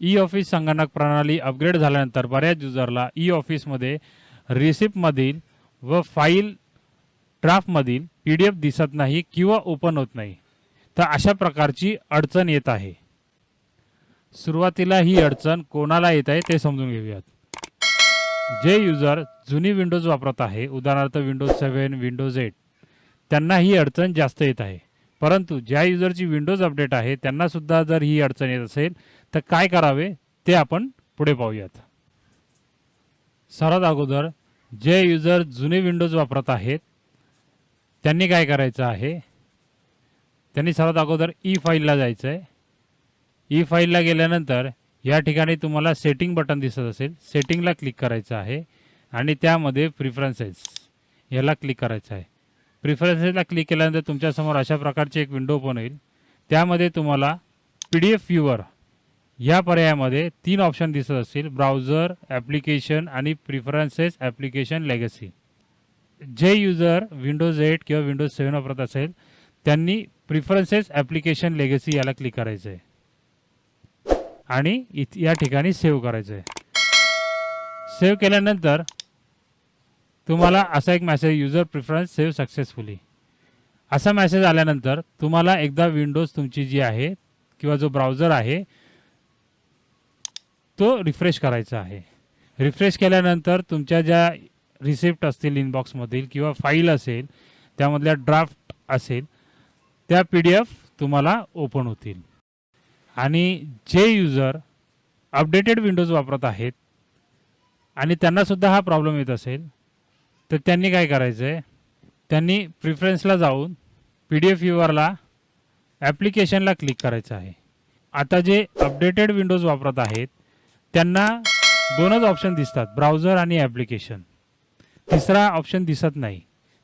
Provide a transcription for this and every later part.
E office संगणक प्रणाली upgrade झाल्यानंतर बऱ्याच युजरला ई ऑफिसमध्ये रिसिप्टमधील व फाईल ड्राफ्टमधील पी डी एफ दिसत नाही किंवा ओपन होत नाही. तर अशा प्रकारची अडचण येत आहे. सुरुवातीला ही अडचण कोणाला येत आहे ते समजून घेऊयात. जे युजर जुनी विंडोज वापरत आहे उदाहरणार्थ विंडोज सेवन विंडोज एट त्यांना ही अडचण जास्त येत आहे. परंतु ज्या युजरची विंडोज अपडेट आहे त्यांनासुद्धा जर ही अडचण येत असेल तर काय करावे ते आपण पुढे पाहूयात. सर्वात अगोदर जे युजर जुने विंडोज वापरत आहेत त्यांनी काय करायचं आहे? त्यांनी सर्वात अगोदर ई फाईलला जायचं आहे ई फाईलला गेल्यानंतर या ठिकाणी तुम्हाला सेटिंग बटन दिसत असेल सेटिंगला क्लिक करायचं आहे आणि त्यामध्ये प्रिफरन्सेस याला क्लिक करायचं आहे. प्रिफरन्सेसला क्लिक केल्यानंतर तुमच्यासमोर अशा प्रकारची एक विंडो ओपन होईल. त्यामध्ये तुम्हाला पी डी एफ व्ह्यूवर या पर्यायामध्ये तीन ऑप्शन दिसत असतील. ब्राउझर ॲप्लिकेशन आणि प्रिफरन्सेस ॲप्लिकेशन लेगसी जे युजर विंडोज एट किंवा विंडोज सेवन वापरत असेल त्यांनी प्रिफरन्सेस ॲप्लिकेशन लेगसी याला क्लिक करायचं आहे आणि इथ या ठिकाणी सेव्ह करायचं आहे सेव्ह केल्यानंतर तुम्हाला असा एक message user preference save successfully असा मॅसेज आल्यानंतर तुम्हाला एकदा विंडोज तुमची जी आहे किंवा जो ब्राउझर आहे तो रिफ्रेश करायचा आहे. रिफ्रेश केल्यानंतर तुमच्या ज्या रिसिप्ट असतील इनबॉक्समधील किंवा फाईल असेल त्यामधल्या ड्राफ्ट असेल त्या पी डी एफ तुम्हाला ओपन होतील. आणि जे युजर अपडेटेड विंडोज वापरत आहेत आणि त्यांनासुद्धा हा प्रॉब्लेम येत असेल तर त्यांनी काय करायचं आहे त्यांनी प्रिफरन्सला जाऊन पी डी एफ व्ह्यूवरला ॲप्लिकेशनला क्लिक करायचं आहे. आता जे अपडेटेड विंडोज वापरत आहेत त्यांना दोनच ऑप्शन दिसतात ब्राउझर आणि ॲप्लिकेशन तिसरा ऑप्शन दिसत नाही.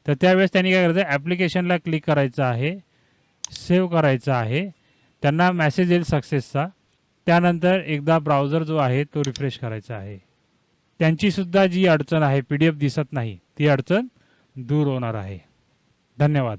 तर त्यावेळेस त्यांनी काय करायचं ॲप्लिकेशनला क्लिक करायचं आहे सेव्ह करायचं आहे. त्यांना मॅसेज येईल सक्सेसचा त्यानंतर एकदा ब्राउझर जो आहे तो रिफ्रेश करायचा आहे. त्यांचीसुद्धा जी अडचण आहे पी डी एफ दिसत नाही ती अडचण दूर होणार आहे. धन्यवाद.